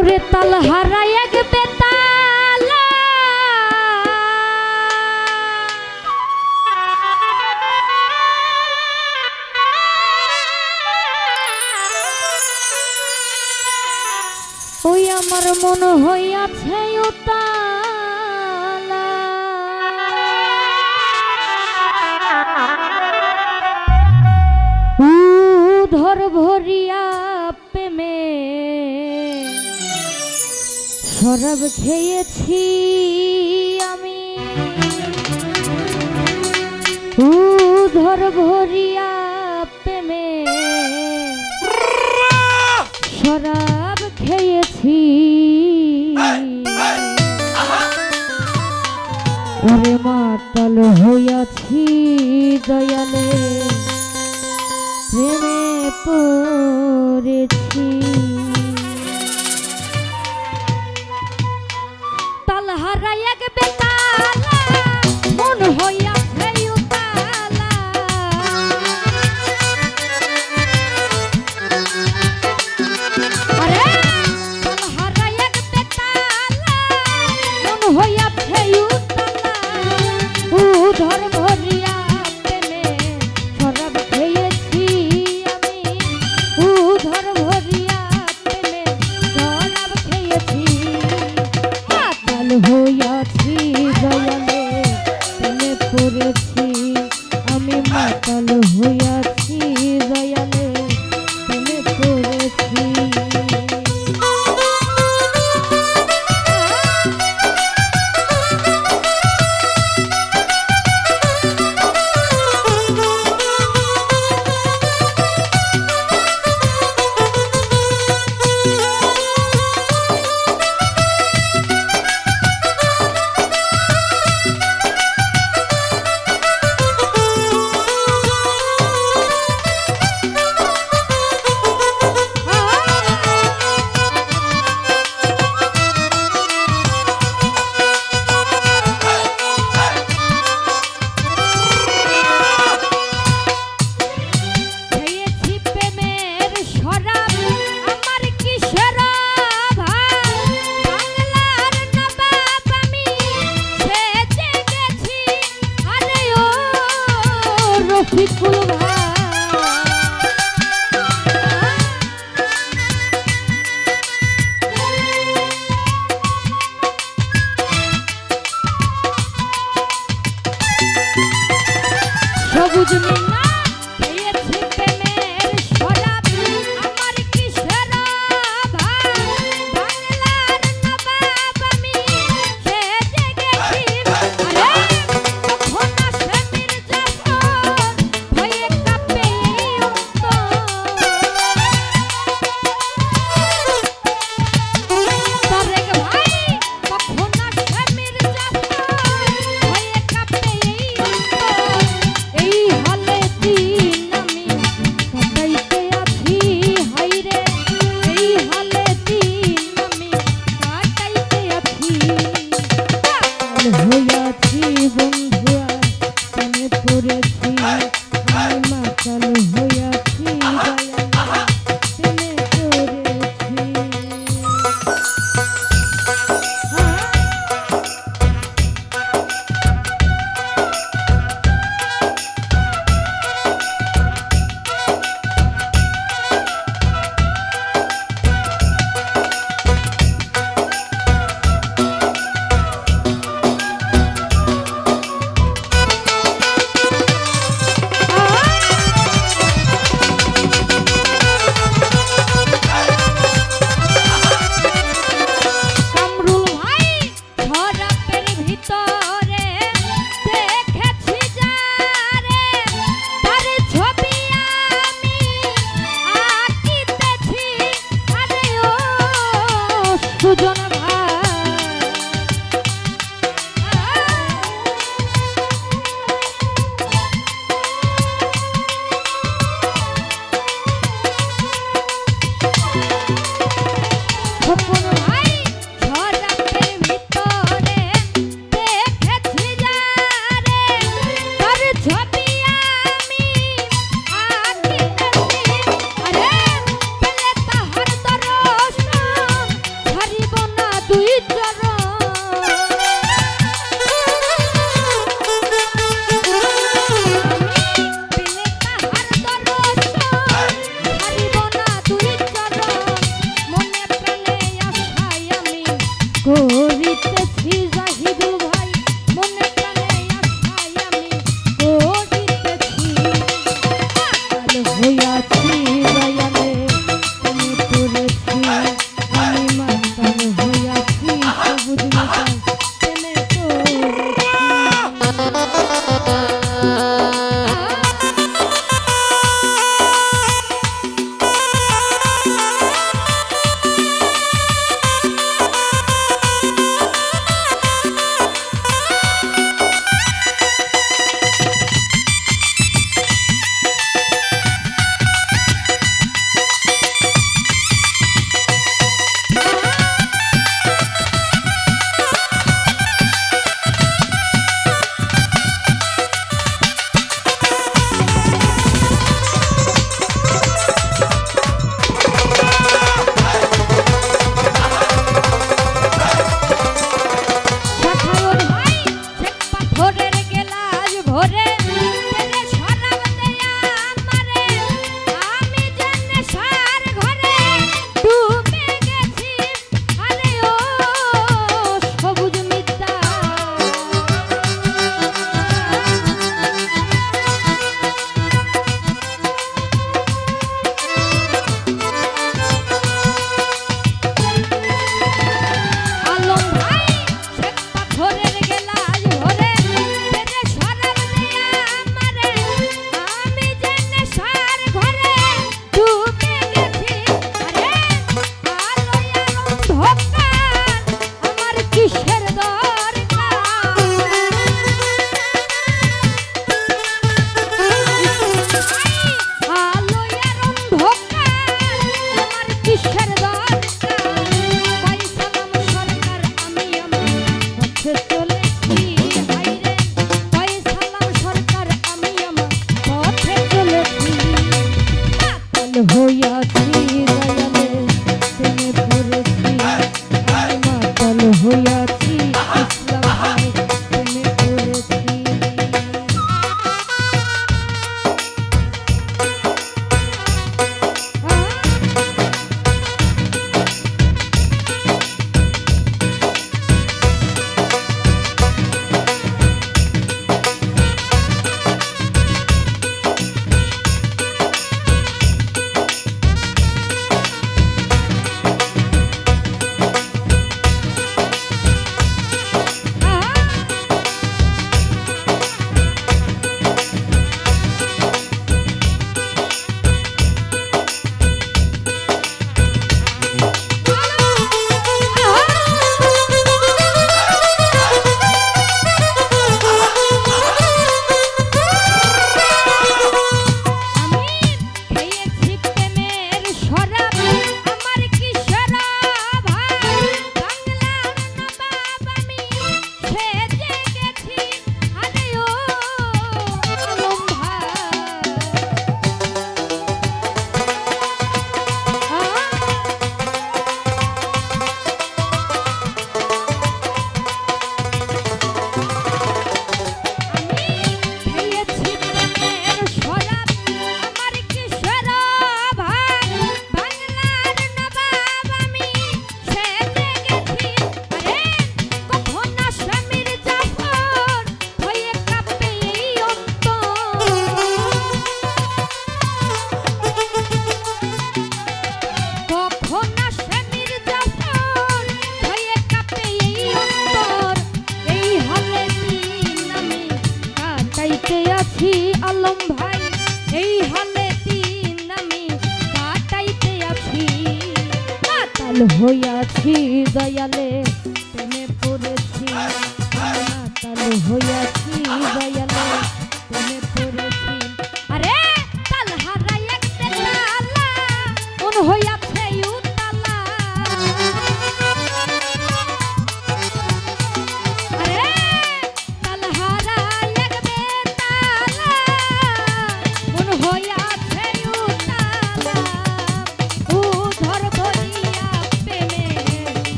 ওরে তাল এক ওই আমার মন হইয়াছে শরাব খেয়েছি আমি। ধর ভরিয়া প্রেমে শরাব খেয়েছি। ওরে মাতাল হইয়াছি দয়ালে প্রেমে পড়েছি। হইয়াছি দয়ালে প্রেমে পড়েছি। মাতাল হইয়াছি দয়ালে